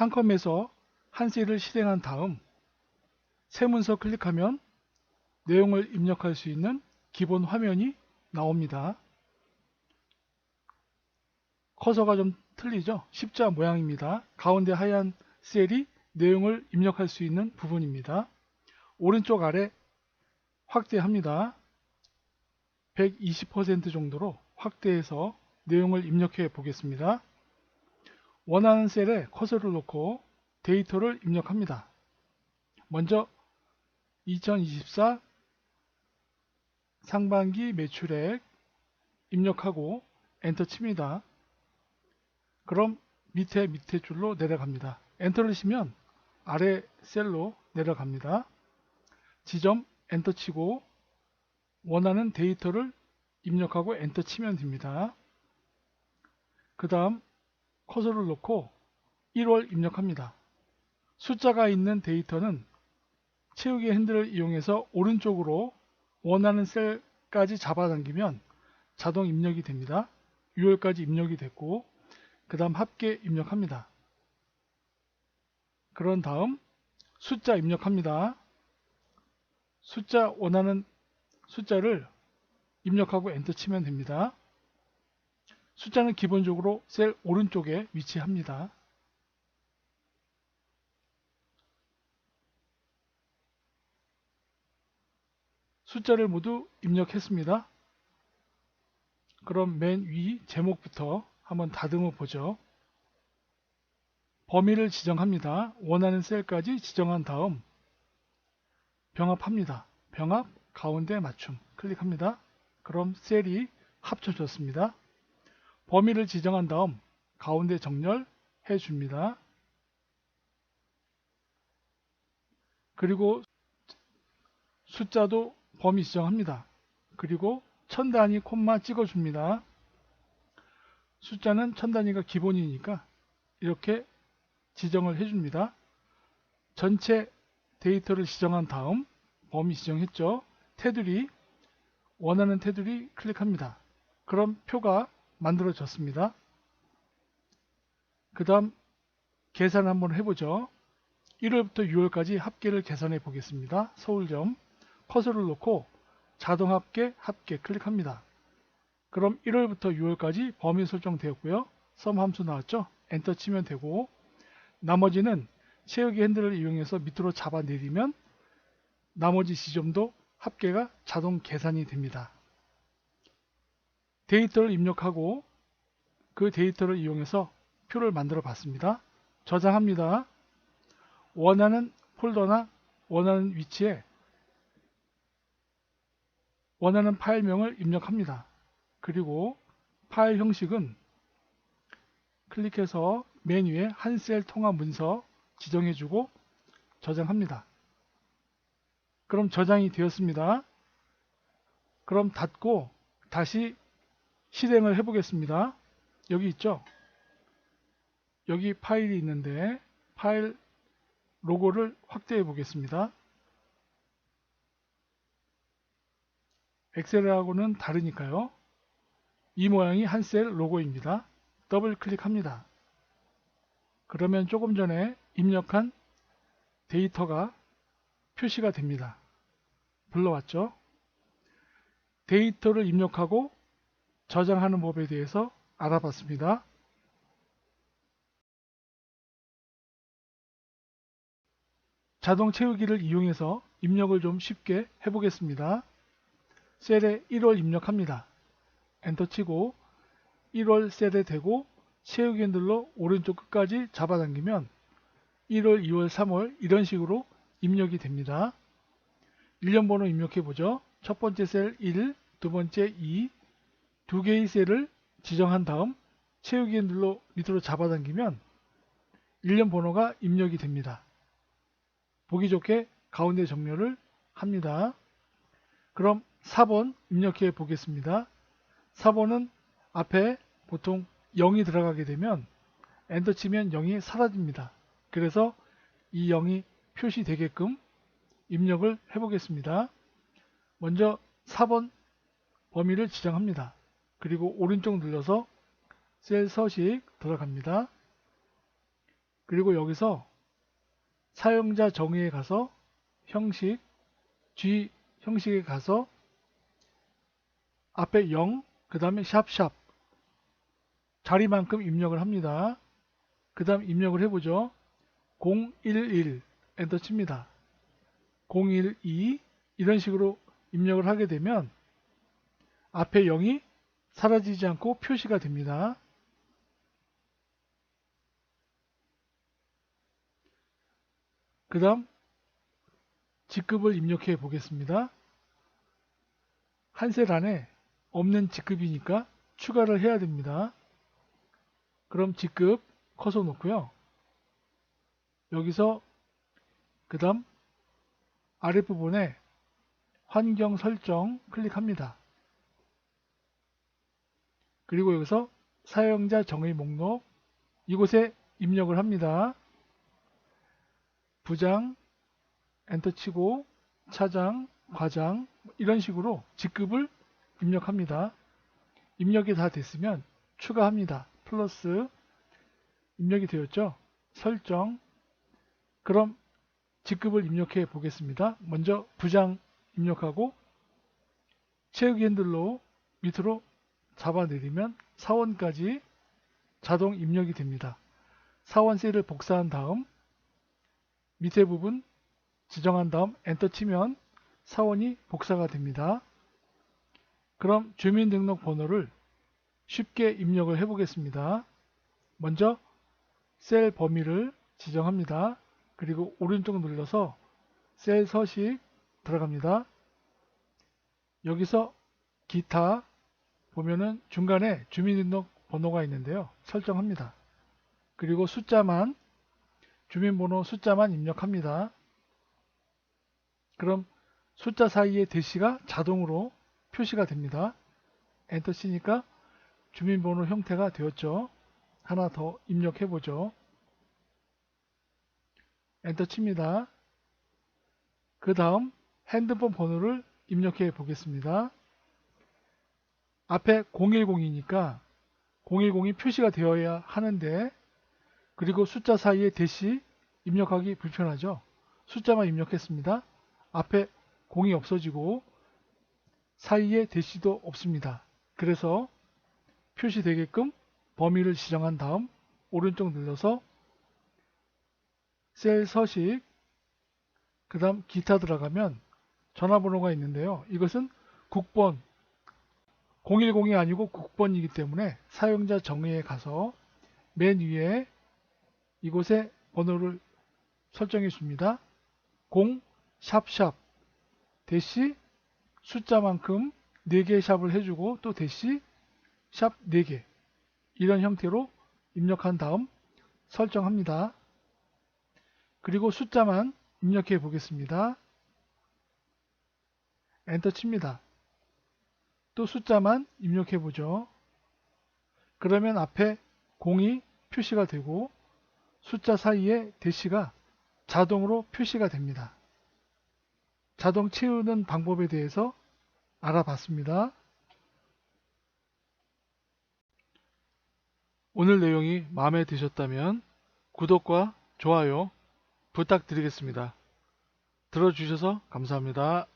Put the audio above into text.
한컴에서 한 셀을 실행한 다음 새 문서 클릭하면 내용을 입력할 수 있는 기본 화면이 나옵니다. 커서가 좀 틀리죠? 십자 모양입니다. 가운데 하얀 셀이 내용을 입력할 수 있는 부분입니다. 오른쪽 아래 확대합니다. 120% 정도로 확대해서 내용을 입력해 보겠습니다. 원하는 셀에 커서를 놓고 데이터를 입력합니다. 먼저 2024 상반기 매출액 입력하고 엔터 칩니다. 그럼 밑에 밑에 줄로 내려갑니다. 엔터를 치면 아래 셀로 내려갑니다. 지점 엔터 치고 원하는 데이터를 입력하고 엔터 치면 됩니다. 그 다음 커서를 놓고 1월 입력합니다. 숫자가 있는 데이터는 채우기 핸들을 이용해서 오른쪽으로 원하는 셀까지 잡아당기면 자동 입력이 됩니다. 6월까지 입력이 됐고 그 다음 합계 입력합니다. 그런 다음 숫자 입력합니다. 숫자 원하는 숫자를 입력하고 엔터 치면 됩니다. 숫자는 기본적으로 셀 오른쪽에 위치합니다. 숫자를 모두 입력했습니다. 그럼 맨 위 제목부터 한번 다듬어 보죠. 범위를 지정합니다. 원하는 셀까지 지정한 다음 병합합니다. 병합 가운데 맞춤 클릭합니다. 그럼 셀이 합쳐졌습니다. 범위를 지정한 다음 가운데 정렬해 줍니다. 그리고 숫자도 범위 지정합니다. 그리고 천 단위 콤마 찍어줍니다. 숫자는 천 단위가 기본이니까 이렇게 지정을 해줍니다. 전체 데이터를 지정한 다음 범위 지정했죠. 테두리 원하는 테두리 클릭합니다. 그럼 표가 만들어졌습니다. 그 다음 계산 한번 해보죠. 1월부터 6월까지 합계를 계산해 보겠습니다. 서울점 커서를 놓고 자동 합계 합계 클릭합니다. 그럼 1월부터 6월까지 범위 설정되었고요. 썸 함수 나왔죠? 엔터 치면 되고 나머지는 채우기 핸들을 이용해서 밑으로 잡아 내리면 나머지 지점도 합계가 자동 계산이 됩니다. 데이터를 입력하고 그 데이터를 이용해서 표를 만들어 봤습니다. 저장합니다. 원하는 폴더나 원하는 위치에 원하는 파일명을 입력합니다. 그리고 파일 형식은 클릭해서 메뉴에 한 셀 통합 문서 지정해주고 저장합니다. 그럼 저장이 되었습니다. 그럼 닫고 다시 실행을 해보겠습니다. 여기 있죠? 여기 파일이 있는데 파일 로고를 확대해 보겠습니다. 엑셀하고는 다르니까요. 이 모양이 한 셀 로고입니다. 더블 클릭합니다. 그러면 조금 전에 입력한 데이터가 표시가 됩니다. 불러왔죠? 데이터를 입력하고 저장하는 법에 대해서 알아봤습니다. 자동 채우기를 이용해서 입력을 좀 쉽게 해보겠습니다. 셀에 1월 입력합니다. 엔터 치고 1월 셀에 대고 채우기 핸들로 오른쪽 끝까지 잡아당기면 1월, 2월, 3월 이런 식으로 입력이 됩니다. 1년 번호 입력해 보죠. 첫 번째 셀 1, 두 번째 2, 두 개의 셀을 지정한 다음 채우기 핸들로 밑으로 잡아당기면 1년 번호가 입력이 됩니다. 보기 좋게 가운데 정렬을 합니다. 그럼 4번 입력해 보겠습니다. 4번은 앞에 보통 0이 들어가게 되면 엔터 치면 0이 사라집니다. 그래서 이 0이 표시되게끔 입력을 해보겠습니다. 먼저 4번 범위를 지정합니다. 그리고 오른쪽 눌러서 셀 서식 들어갑니다. 그리고 여기서 사용자 정의에 가서 형식, G 형식에 가서 앞에 0, 그 다음에 샵샵 자리만큼 입력을 합니다. 그 다음 입력을 해보죠. 011 엔터 칩니다. 012 이런 식으로 입력을 하게 되면 앞에 0이 사라지지 않고 표시가 됩니다. 그 다음 직급을 입력해 보겠습니다. 한 셀 안에 없는 직급이니까 추가를 해야 됩니다. 그럼 직급 커서 놓고요. 여기서 그 다음 아랫부분에 환경 설정 클릭합니다. 그리고 여기서 사용자 정의 목록 이곳에 입력을 합니다. 부장 엔터 치고 차장, 과장 이런 식으로 직급을 입력합니다. 입력이 다 됐으면 추가합니다. 플러스 입력이 되었죠? 설정 그럼 직급을 입력해 보겠습니다. 먼저 부장 입력하고 채우기 핸들로 밑으로 잡아내리면 사원까지 자동 입력이 됩니다. 사원 셀을 복사한 다음 밑에 부분 지정한 다음 엔터 치면 사원이 복사가 됩니다. 그럼 주민등록번호를 쉽게 입력을 해 보겠습니다. 먼저 셀 범위를 지정합니다. 그리고 오른쪽 눌러서 셀 서식 들어갑니다. 여기서 기타 보면은 중간에 주민등록번호가 있는데요. 설정합니다. 그리고 숫자만 주민번호 숫자만 입력합니다. 그럼 숫자 사이의 대시가 자동으로 표시가 됩니다. 엔터 치니까 주민번호 형태가 되었죠. 하나 더 입력해 보죠. 엔터 칩니다. 그 다음 핸드폰 번호를 입력해 보겠습니다. 앞에 010이니까 010이 표시가 되어야 하는데 그리고 숫자 사이에 대시 입력하기 불편하죠. 숫자만 입력했습니다. 앞에 0이 없어지고 사이에 대시도 없습니다. 그래서 표시되게끔 범위를 지정한 다음 오른쪽 눌러서 셀 서식 그 다음 기타 들어가면 전화번호가 있는데요. 이것은 국번 010이 아니고 국번이기 때문에 사용자 정의에 가서 맨 위에 이곳에 번호를 설정해 줍니다. 0 샵샵 대시 숫자만큼 4개 샵을 해주고 또 대시 샵 4개 이런 형태로 입력한 다음 설정합니다. 그리고 숫자만 입력해 보겠습니다. 엔터 칩니다. 또 숫자만 입력해 보죠. 그러면 앞에 0이 표시가 되고 숫자 사이에 대시가 자동으로 표시가 됩니다. 자동 채우는 방법에 대해서 알아봤습니다. 오늘 내용이 마음에 드셨다면 구독과 좋아요 부탁드리겠습니다. 들어주셔서 감사합니다.